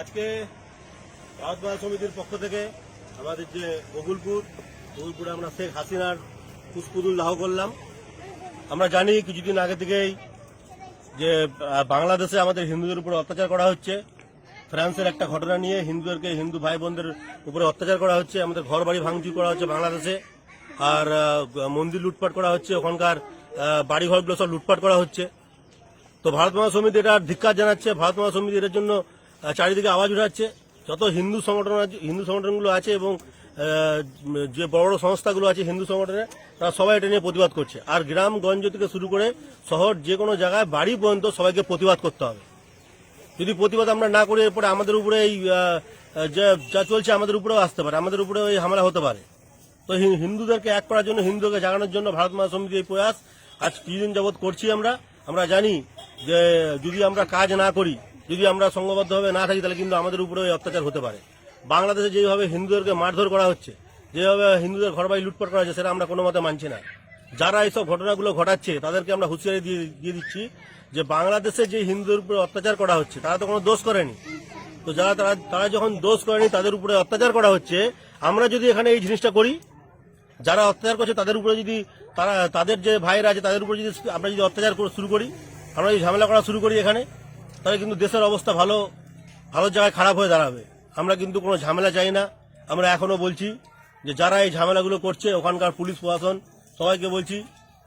আজকে ভারত সমিতির পক্ষ থেকে আমাদের যে বকুলপুর, বকুলপুরে আমরা শেখ হাসিনার পুষ্পুদুল দাহ করলাম। আমরা জানি কিছুদিন আগে থেকেই যে বাংলাদেশে আমাদের হিন্দুদের উপর অত্যাচার করা হচ্ছে। ফ্রান্সের একটা ঘটনা নিয়ে হিন্দুদেরকে হিন্দু ভাই বোনদের উপরে অত্যাচার করা হচ্ছে, আমাদের ঘর বাড়ি ভাঙচুর করা হচ্ছে বাংলাদেশে। আর মন্দির লুটপাট করা হচ্ছে, ওখানকার বাড়িঘরগুলো সব লুটপাট করা হচ্ছে। তো ভারত মহা সমিতি এটা ধিক্কার জানাচ্ছে। ভারত মহা সমিতি এটার জন্য চারিদিকে আওয়াজ উঠাচ্ছে। যত হিন্দু সংগঠন আছে, হিন্দু সংগঠনগুলো আছে এবং যে বড় বড় সংস্থাগুলো আছে হিন্দু সংগঠনে, তারা সবাই এটা নিয়ে প্রতিবাদ করছে। আর গ্রামগঞ্জ থেকে শুরু করে শহর যে কোনো জায়গায় বাড়ি পর্যন্ত সবাইকে প্রতিবাদ করতে হবে। যদি প্রতিবাদ আমরা না করি, এরপরে আমাদের উপরে এই যা চলছে আমাদের উপরেও আসতে পারে। আমাদের উপরে এই হামলা হতে পারে। তো হিন্দুদেরকে এক করার জন্য হিন্দুকে জাগানোর জন্য ভারত মহা সমিতি এই প্রয়াস আজ কিছুদিন যাবৎ করছি আমরা। আমরা জানি যে যদি আমরা কাজ না করি যদি আমরা সংঘবদ্ধভাবে না থাকি, তাহলে কিন্তু আমাদের উপরে অত্যাচার হতে পারে। বাংলাদেশে যেভাবে হিন্দুদেরকে মারধর করা হচ্ছে, যেভাবে হিন্দুদের ঘর বাড়ি লুটপাট করা হচ্ছে, সেটা আমরা কোনো মতে মানছি না। যারা এইসব ঘটনাগুলো ঘটাচ্ছে, তাদেরকে আমরা হুঁশিয়ারি দিয়ে দিয়ে দিচ্ছি যে বাংলাদেশে যে হিন্দুদের উপরে অত্যাচার করা হচ্ছে, তারা তো কোনো দোষ করেনি। তো যারা, তারা তারা যখন দোষ করেনি, তাদের উপরে অত্যাচার করা হচ্ছে, আমরা যদি এখানে এই জিনিসটা করি, যারা অত্যাচার করছে, তাদের উপরে যদি, তারা, তাদের যে ভাইরা আছে, তাদের উপরে যদি আমরা যদি অত্যাচার শুরু করি, আমরা যদি ঝামেলা করা শুরু করি এখানে তাহলে কিন্তু দেশের অবস্থা ভালো ভালো জায়গায় খারাপ হয়ে দাঁড়াবে। আমরা কিন্তু কোনো ঝামেলা চাই না। আমরা এখনও বলছি যে যারা এই ঝামেলাগুলো করছে, ওখানকার পুলিশ প্রশাসন, সবাইকে বলছি,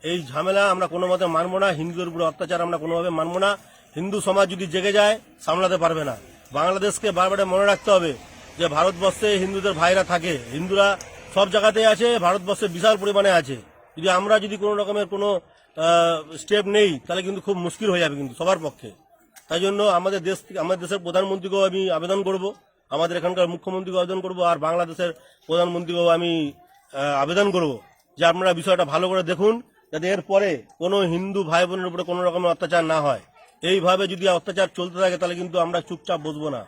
এই ঝামেলা আমরা কোনো মতে মানবো না, হিন্দুদের উপরে অত্যাচার আমরা কোনোভাবে মানবো না। হিন্দু সমাজ যদি জেগে যায়, সামলাতে পারবে না। বাংলাদেশকে বারবার মনে রাখতে হবে যে ভারতবর্ষে হিন্দুদের ভাইরা থাকে। হিন্দুরা সব জায়গাতেই আছে, ভারতবর্ষে বিশাল পরিমাণে আছে। যদি আমরা যদি কোনো রকমের কোনো স্টেপ নেই, তাহলে কিন্তু খুব মুশকিল হয়ে যাবে কিন্তু সবার পক্ষে। তাই জন্য আমাদের দেশ থেকে, আমাদের দেশের প্রধানমন্ত্রীকেও আমি আবেদন করব, আমাদের এখানকার মুখ্যমন্ত্রীকে আবেদন করব, আর বাংলাদেশের প্রধানমন্ত্রীকেও আমি আবেদন করব, যে আপনারা বিষয়টা ভালো করে দেখুন, যাতে এরপরে কোনো হিন্দু ভাই বোনের উপরে কোনো রকমের অত্যাচার না হয়। এইভাবে যদি অত্যাচার চলতে থাকে, তাহলে কিন্তু আমরা চুপচাপ বসবো না।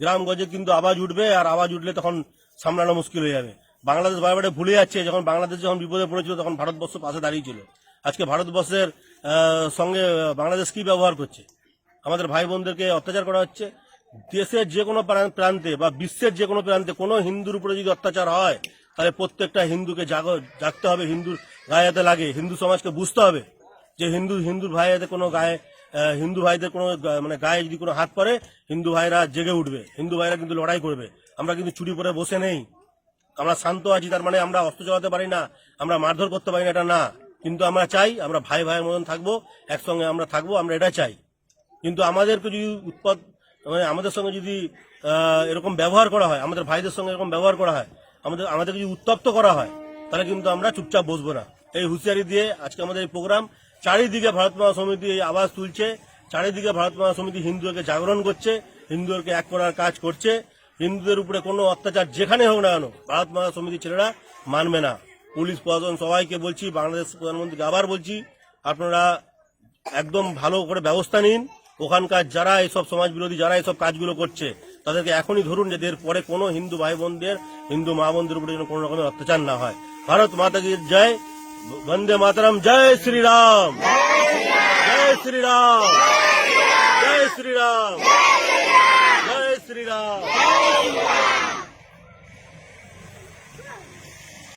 গ্রামগঞ্জে কিন্তু আওয়াজ উঠবে, আর আওয়াজ উঠলে তখন সামলানো মুশকিল হয়ে যাবে। বাংলাদেশ বারবার ভুলে যাচ্ছে, যখন বাংলাদেশ যখন বিপদে পড়েছিল, তখন ভারতবর্ষ পাশে দাঁড়িয়েছিল আজকে ভারতবর্ষের সঙ্গে বাংলাদেশ কি ব্যবহার করছে? আমাদের ভাই বোনদেরকে অত্যাচার করা হচ্ছে। দেশের যে কোনো প্রান- প্রান্তে বা বিশ্বের যে কোনো প্রান্তে কোনো হিন্দুর উপরে যদি অত্যাচার হয়, তাহলে প্রত্যেকটা হিন্দুকে জাগ জাগতে হবে, হিন্দুর গায়ে লাগে। হিন্দু সমাজকে বুঝতে হবে যে হিন্দু হিন্দুর ভাই হাতে কোনো গায়ে হিন্দু ভাইদের কোনো মানে গায়ে যদি কোনো হাত পড়ে, হিন্দু ভাইরা জেগে উঠবে। হিন্দু ভাইরা কিন্তু লড়াই করবে। আমরা কিন্তু চুরি পরে বসে নেই। আমরা শান্ত আছি, তার মানে আমরা অস্ত্র চালাতে পারি না, আমরা মারধর করতে পারি না, এটা না। কিন্তু আমরা চাই, আমরা ভাই ভাইয়ের মতন থাকব, একসঙ্গে আমরা থাকব, আমরা এটা চাই। কিন্তু আমাদেরকে যদি উৎপাদ মানে আমাদের সঙ্গে যদি এরকম ব্যবহার করা হয়, আমাদের ভাইদের সঙ্গে এরকম ব্যবহার করা হয়, আমাদের আমাদেরকে যদি উত্তপ্ত করা হয়, তাহলে কিন্তু আমরা চুপচাপ বসবো না। এই হুঁশিয়ারি দিয়ে আজকে আমাদের এই প্রোগ্রাম চারিদিকে ভারত মহা সমিতি এই আওয়াজ তুলছে, চারিদিকে ভারত মহা সমিতি হিন্দুদেরকে জাগরণ করছে, হিন্দুদেরকে এক করার কাজ করছে। হিন্দুদের উপরে কোনো অত্যাচার যেখানে হোক না কেন, ভারত মহা সমিতি ছেলেরা মানবে না। পুলিশ প্রশাসন সবাইকে বলছি, বাংলাদেশ প্রধানমন্ত্রীকে আবার বলছি, আপনারা একদম ভালো করে ব্যবস্থা নিন। ওখানকার যারা এইসব সমাজ বিরোধী যারা এইসব কাজগুলো করছে, তাদেরকে এখনই ধরুন যে এর পরে কোনো হিন্দু ভাই বোনদের হিন্দু মা বোনদের উপরে যেন কোনো রকমের অত্যাচার না হয়। ভারত মাতাকে জয়? বন্দে মাতারাম, জয় শ্রীরাম। জয় শ্রীরাম। জয় শ্রীরাম। জয় শ্রীরাম।